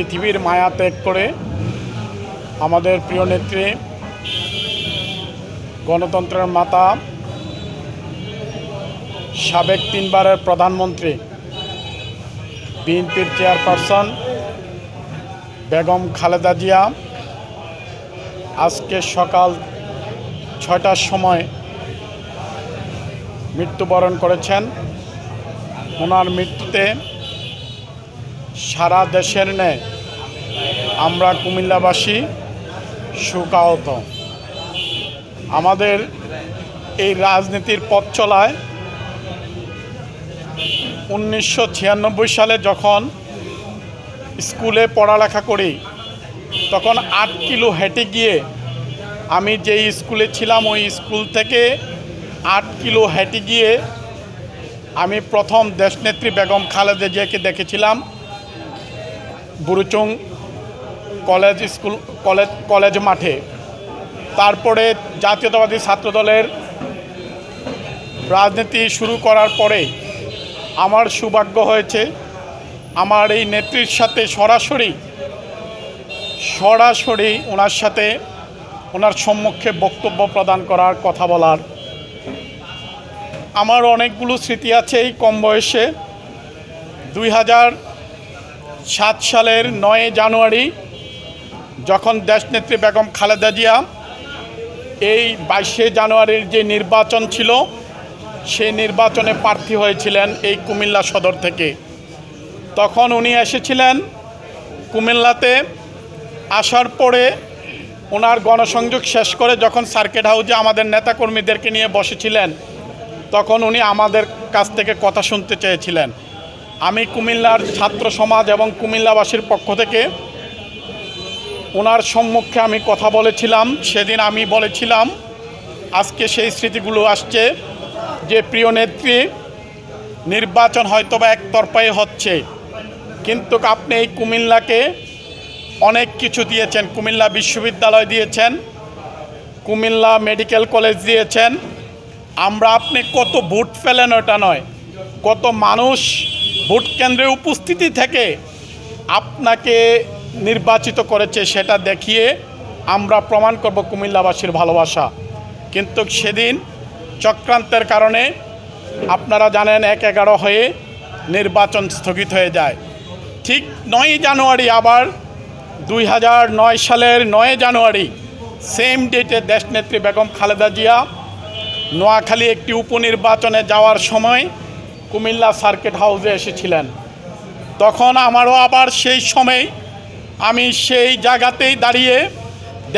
পৃথিবীর মায়া ত্যাগ করে আমাদের প্রিয় নেত্রী, গণতন্ত্রের মাতা, সাবেক তিনবারের প্রধানমন্ত্রী, বিএনপির চেয়ারপারসন বেগম খালেদা জিয়া, আজকে সকাল ছয়টার সময় মৃত্যুবরণ করেছেন। ওনার মৃত্যুতে সারা দেশের ন্যায় আমরা কুমিল্লাবাসী শোকাহত আমাদের এই রাজনীতির পথ চলায় উনিশশো ছিয়ানব্বই সালে যখন স্কুলে পড়ালেখা করি, তখন আট কিলো হেঁটে গিয়ে আমি যেই স্কুলে ছিলাম, ওই স্কুল থেকে আট কিলো হেঁটে গিয়ে আমি প্রথম দেশনেত্রী বেগম খালেদা জিয়াকে দেখেছিলাম। বুরুচুং কলেজ স্কুল, কলেজ কলেজ মাঠে। তারপরে জাতীয়তাবাদী ছাত্রদলের রাজনীতি শুরু করার পরে আমার সৌভাগ্য হয়েছে, আমার এই নেত্রীর সাথে সরাসরি সরাসরি ওনার সাথে ওনার সম্মুখে বক্তব্য প্রদান করার কথা বলার। আমার অনেকগুলো স্মৃতি আছে এই কম বয়সে। দুই হাজার সাত সালের নয় জানুয়ারি যখন দেশনেত্রী বেগম খালেদা জিয়া এই বাইশে জানুয়ারির যে নির্বাচন ছিল সেই নির্বাচনে প্রার্থী হয়েছিলেন এই কুমিল্লা সদর থেকে। তখন উনি এসেছিলেন কুমিল্লাতে, আসার পরে ওনার গণসংযোগ শেষ করে যখন সার্কিট হাউজে আমাদের নেতাকর্মীদেরকে নিয়ে বসেছিলেন, তখন উনি আমাদের কাছ থেকে কথা শুনতে চেয়েছিলেন। আমি কুমিল্লার ছাত্র সমাজ এবং কুমিল্লাবাসীর পক্ষ থেকে ওনার সম্মুখে আমি কথা বলেছিলাম, সেদিন আমি বলেছিলাম, আজকে সেই স্মৃতিগুলো আসছে যে প্রিয় নেত্রী নির্বাচন হয়তো বা একতরফাই হচ্ছে, কিন্তু আপনি এই কুমিল্লাকে অনেক কিছু দিয়েছেন, কুমিল্লা বিশ্ববিদ্যালয় দিয়েছেন, কুমিল্লা মেডিকেল কলেজ দিয়েছেন, আমরা আপনি কত ভোট ফেলেন ওটা নয়, কত মানুষ ভোট কেন্দ্রে উপস্থিতি থেকে আপনাকে নির্বাচিত করেছে সেটা দেখিয়ে আমরা প্রমাণ করব কুমিল্লাবাসীর ভালোবাসা। কিন্তু সেদিন চক্রান্তের কারণে আপনারা জানেন এক এগারো হয়ে নির্বাচন স্থগিত হয়ে যায়। ঠিক নয়ই জানুয়ারি আবার দুই নয় সালের নয় জানুয়ারি সেম ডেটে দেশনেত্রী বেগম খালেদা জিয়া নোয়াখালী একটি উপনির্বাচনে যাওয়ার সময় কুমিল্লা সার্কিট হাউসে এসেছিলেন। তখন আমারও আবার সেই সময় আমি সেই জায়গাতেই দাঁড়িয়ে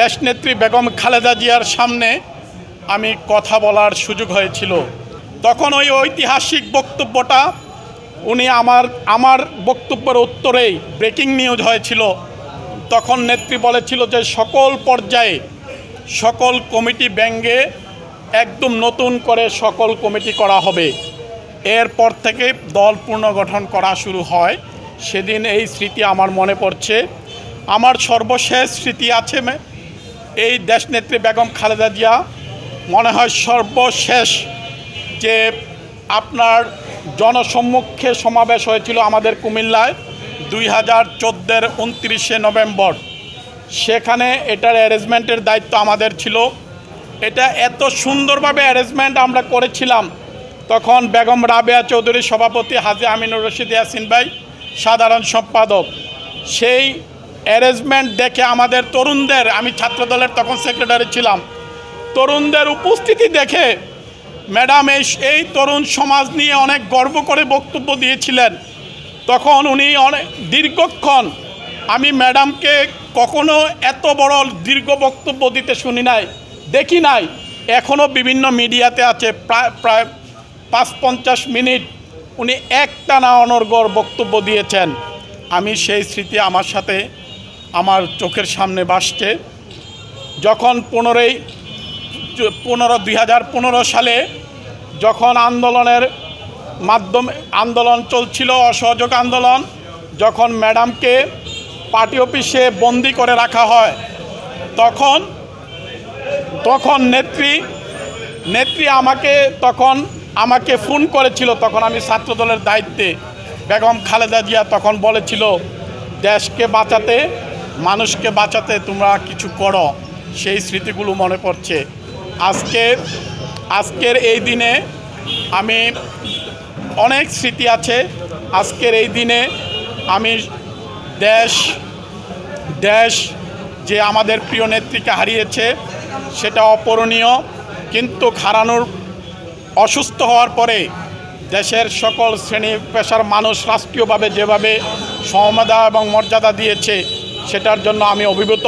দেশনেত্রী বেগম খালেদা জিয়ার সামনে আমি কথা বলার সুযোগ হয়েছিল। তখন ওই ঐতিহাসিক বক্তব্যটা উনি আমার আমার বক্তব্যের উত্তরেই ব্রেকিং নিউজ হয়েছিল। তখন নেত্রী বলেছিল যে সকল পর্যায়ে সকল কমিটি ব্যাঙ্গে একদম নতুন করে সকল কমিটি করা হবে। এরপর থেকে দল পুনর্গঠন করা শুরু হয়। সেদিন এই স্মৃতি আমার মনে পড়ছে। আমার সর্বশেষ স্মৃতি আছে এই দেশনেত্রী বেগম খালেদা জিয়া। মনে হয় সর্বশেষ যে আপনার জনসম্মুখে সমাবেশ হয়েছিল আমাদের কুমিল্লায় দুই হাজার চোদ্দের উনত্রিশে নভেম্বর। সেখানে এটার অ্যারেঞ্জমেন্টের দায়িত্ব আমাদের ছিল। এটা এত সুন্দরভাবে অ্যারেঞ্জমেন্ট আমরা করেছিলাম। তখন বেগম রাবেয়া চৌধুরীর সভাপতি হাজি আমিনুর রশিদ ইয়াসিন ভাই, সাধারণ সম্পাদক। সেই অ্যারেঞ্জমেন্ট দেখে আমাদের তরুণদের, আমি ছাত্রদলের তখন সেক্রেটারি ছিলাম, তরুণদের উপস্থিতি দেখে ম্যাডাম এই তরুণ সমাজ নিয়ে অনেক গর্ব করে বক্তব্য দিয়েছিলেন। তখন উনি অনেক দীর্ঘক্ষণ আমি ম্যাডামকে কখনো এত বড় দীর্ঘ বক্তব্য দিতে শুনি নাই, দেখি নাই। এখনও বিভিন্ন মিডিয়াতে আছে, প্রায় প্রায় পাঁচ পঞ্চাশ মিনিট উনি একটানা অনর্গর বক্তব্য দিয়েছেন। আমি সেই স্মৃতি আমার সাথে আমার চোখের সামনে ভাসছে। যখন পনেরোই পনেরো, দুই সালে যখন আন্দোলনের মাধ্যমে, আন্দোলন চলছিল, অসহযোগ আন্দোলন, যখন ম্যাডামকে পার্টি অফিসে বন্দি করে রাখা হয়, তখন তখন নেত্রী নেত্রী আমাকে তখন আমাকে ফোন করেছিল, তখন আমি ছাত্রদলের দায়িত্বে বেগম খালেদা জিয়া তখন বলেছিল, দেশকে বাঁচাতে, মানুষকে বাঁচাতে তোমরা কিছু করো। সেই স্মৃতিগুলো মনে পড়ছে। আজকের আজকের এই দিনে আমি অনেক স্মৃতি আছে। আজকের এই দিনে আমি দেশ দেশ যে আমাদের প্রিয় নেত্রীকে হারিয়েছে, সেটা অপূরণীয়, কিন্তু হারানোর অসুস্থ হওয়ার পরে দেশের সকল শ্রেণি পেশার মানুষ রাষ্ট্রীয়ভাবে যেভাবে সমতা এবং মর্যাদা দিয়েছে, সেটার জন্য আমি অভিভূত।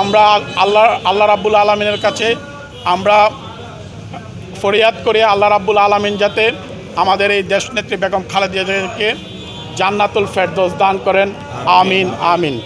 আমরা আল্লাহ আল্লাহ রাব্বুল আলমিনের কাছে আমরা ফরিয়াদ করে, আল্লাহ রাব্বুল আলমিন যাতে আমাদের এই দেশনেত্রী বেগম খালেদা জিয়াকে জান্নাতুল ফেরদৌস দান করেন। আমিন আমিন।